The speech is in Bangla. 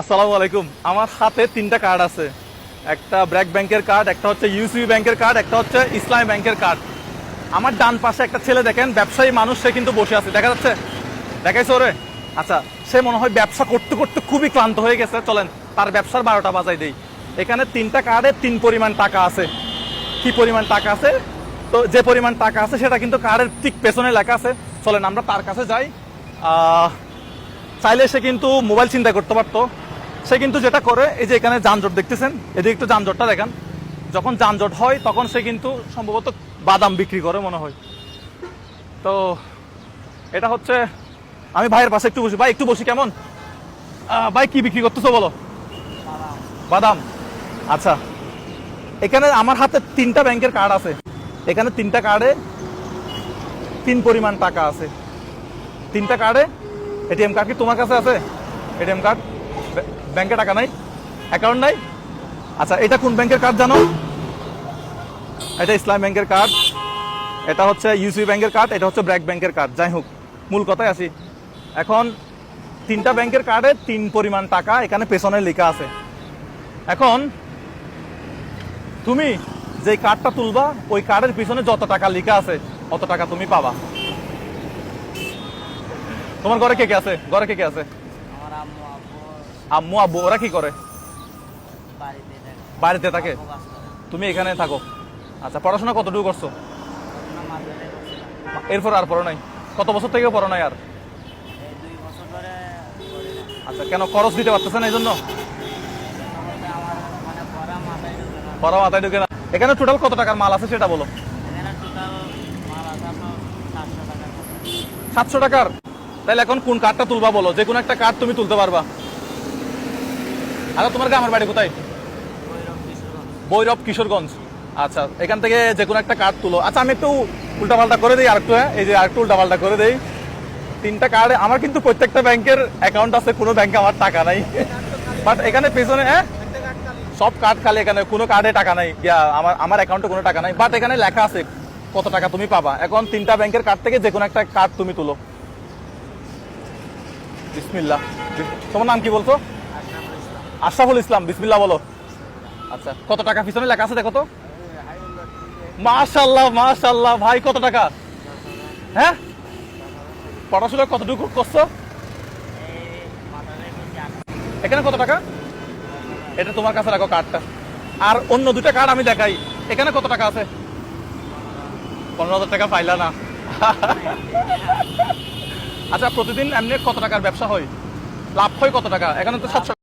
আসসালামু আলাইকুম। আমার হাতে তিনটা কার্ড আছে। একটা ব্র্যাক ব্যাংকের কার্ড একটা হচ্ছে ইউসিবি ব্যাংকের কার্ড একটা হচ্ছে ইসলামী ব্যাংকের কার্ড আমার ডান পাশে একটা ছেলে দেখেন, ব্যবসায়ী মানুষ, সে কিন্তু বসে আছে। দেখা যাচ্ছে? দেখাইছো রে আচ্ছা সে মনে হয় ব্যবসা করতে করতে খুবই ক্লান্ত হয়ে গেছে। চলেন, তার ব্যবসার বারোটা বাজাই দেই। এখানে তিনটা কার্ডে তিন পরিমাণ টাকা আছে। কি পরিমাণ টাকা আছে? তো যে পরিমাণ টাকা আছে, সেটা কিন্তু কার্ডের ঠিক পেছনে লেখা আছে। চলেন, আমরা তার কাছে যাই। চাইলে সে কিন্তু মোবাইল চিন্তা করতে পারতো। সে কিন্তু যেটা করে, এই যে এখানে যানজট দেখতেছেন, এদিকে একটু যানজটটা দেখেন। যখন যানজট হয়, তখন সে কিন্তু সম্ভবত বাদাম বিক্রি করে মনে হয়। তো এটা হচ্ছে, আমি ভাইয়ের পাশে একটু বসি। ভাই, একটু বসি কেমন? ভাই, কি বিক্রি করতেছো বলো? বাদাম। আচ্ছা। এখানে আমার হাতে তিনটা ব্যাংকের কার্ড আছে। এখানে তিনটা কার্ডে তিন পরিমাণ টাকা আছে। তিনটা কার্ডে এটিএম কার্ড কি তোমার কাছে আছে? ATM card? ব্যাংকে টাকা নাই? অ্যাকাউন্ট নাই? আচ্ছা এটা কোন ব্যাংকের কার্ড জানো? এটা ইসলাম ব্যাংকের কার্ড এটা হচ্ছে ইউসি ব্যাংকের কার্ড এটা হচ্ছে ব্র্যাক ব্যাংকের কার্ড যাই হোক, মূল কথায় আসি। এখন তিনটা ব্যাংকের কার্ডে তিন পরিমাণ টাকা এখানে পেছনে লেখা আছে। এখন তুমি যে কার্ডটা তুলবা, ওই কার্ডের পিছনে যত টাকা লেখা আছে, অত টাকা তুমি পাবা। তোমার ঘরে কে কে আছে? ঘরে কে কে আছে? আমার আম্মু আম্মু আব্বু ওরা কি করে? বাড়িতে থাকে। তুমি এখানে থাকো। আচ্ছা পড়াশোনা কতটুকু করছ? এরপর আর পড়ো নাই? কত বছর থেকে পড়ো নাই আর? আচ্ছা কেন খরচ দিতে পারতেছে না এই জন্য মানে পড়া মাথায় ঢুকে না। এখানে টোটাল কত টাকার মাল আছে সেটা বলো। সাতশো টাকার তাহলে এখন কোন কার্ডটা তুলবা বলো? যে কোনো একটা কার্ড তুমি তুলতে পারবা। আচ্ছা তোমার গ্রামের বাড়ি কোথায়? বৈরব কিশোরগঞ্জ। আচ্ছা এখান থেকে যে কোনো একটা কার্ড তুলো। আচ্ছা আমি একটু উল্টাপাল্টা করে দিই আরেকটু হ্যাঁ? এই যে আরেকটু উল্টাপাল্টা করে দেই। তিনটা কার্ডে আমার কিন্তু প্রত্যেকটা ব্যাংকের অ্যাকাউন্ট আছে, কোনো ব্যাংকে আমার টাকা নাই। বাট এখানে পেছনে হ্যাঁ? সব কার্ড খালি এখানে, কোনো কার্ডে টাকা নাই। আমার আমার অ্যাকাউন্টে কোনো টাকা নাই। বাট এখানে লেখা আছে, কত টাকা তুমি পাবা। এখন তিনটা ব্যাংকের কার্ড থেকে যে কোনো একটা কার্ড তুমি তুলো। বিসমিল্লাহ। তোমার নাম কি বলছো? আশরাফুল ইসলাম, বিসমিল্লাহ বলো। আচ্ছা কত টাকা পিছনে লেখা আছে দেখো তো? মাশাল্লাহ মাশাল্লাহ ভাই কত টাকা? হ্যাঁ? পড়াশোনা কতটুকু করছ? এখানে কত টাকা? এটা তোমার কাছে রাখো কার্ডটা। আর অন্য দুটা কার্ড আমি দেখাই। এখানে কত টাকা আছে? পনেরো হাজার টাকা পাইলা না। আচ্ছা প্রতিদিন এমনি কত টাকার ব্যবসা হয়? লাভ হয় কত টাকা? এখানে তো সাতশো